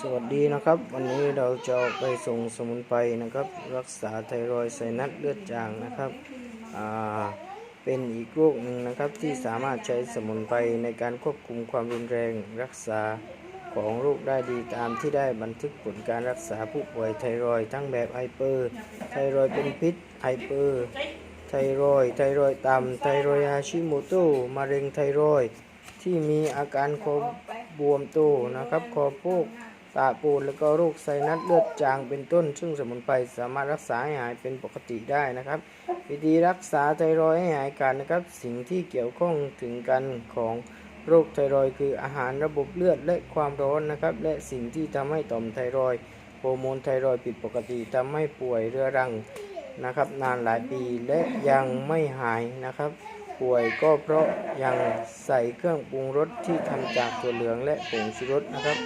สวัสดีนะครับ วันนี้เราจะไปส่งสมุนไพรนะครับ รักษาไทรอยด์ไซนัสเลือดจางนะครับเป็นอีกโรคหนึ่งนะครับที่สามารถใช้สมุนไพรในการควบคุมความรุนแรง รักษาของโรคได้ดีตามที่ได้บันทึกผลการรักษาผู้ป่วยไทรอยทั้งแบบไฮเปอร์ไทรอยเป็นพิษไฮเปอร์ไทรอยไทรอยต่ำไทรอยฮาชิโมโตมะเร็งไทรอยที่มีอาการคอบวมโตนะครับคอโพก ตาปูดแล้วก็โรคไซนัสเลือดจางเป็นต้น ซึ่งสมุนไพรสามารถรักษาให้หายเป็นปกติได้นะครับ วิธีรักษาไทรอยด์ให้หายขาดนะครับ สิ่งที่เกี่ยวข้องถึงกันของโรคไทรอยคืออาหารระบบเลือดและความร้อนนะครับ และสิ่งที่ทำให้ต่อมไทรอยด์ฮอร์โมนไทรอยผิดปกติทำให้ป่วยเรื้อรังนะครับ นานหลายปีและยังไม่หายนะครับ ป่วยก็เพราะยังใส่เครื่องปรุงรสที่ทำจากถั่วเหลืองและผงชูรสนะครับ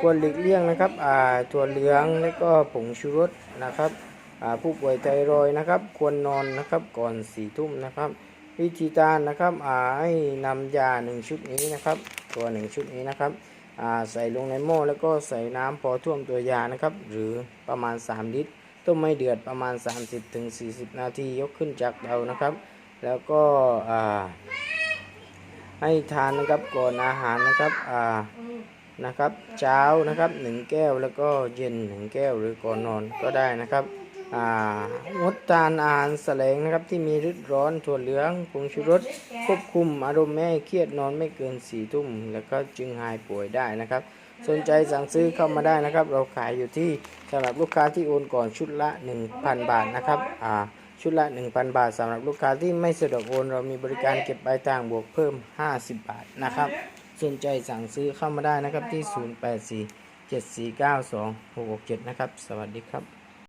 ควรหลีกเลี่ยงนะครับอ่าถั่วเหลืองและก็ผงชูรสนะครับอ่าผู้ป่วยไทรอยนะครับ ควรนอนนะครับก่อนสี่ทุ่มนะครับ วิธีการนะครับอ่าให้นำยาหนึ่งชุดนี้นะครับ ตัวหนึ่งชุดนี้นะครับอ่าใส่ลงในหม้อแล้วก็ใส่น้ำพอท่วมตัวยานะครับ หรือประมาณ 3 ลิตร ต้มไม่เดือดประมาณ 30-40 นาทียกขึ้นจากเตานะครับ แล้วก็ให้ทานนะครับก่อนอาหารนะครับนะครับ เช้านะครับหนึ่งแก้วแล้วก็เย็นหนึ่งแก้วหรือก่อนนอนก็ได้นะครับงดทานอาหารแสลงนะครับที่มีฤทธิ์ร้อนถั่วเหลืองผงชูรสควบคุมอารมณ์ไม่เครียดนอนไม่เกินสี่ทุ่มแล้วก็จึงหายป่วยได้นะครับ สนใจสั่งซื้อเข้ามาได้นะครับ เราขายอยู่ที่สำหรับลูกค้าที่โอนก่อนชุดละ 1,000 บาทนะครับอ่า ชุดละ 1,000 บาทสำหรับลูกค้าที่ไม่สะดวกโอน เรามีบริการเก็บปลายทางบวกเพิ่ม 50 บาทนะครับสนใจสั่งซื้อเข้ามาได้นะครับที่ 084 7492 667 นะครับ สวัสดีครับ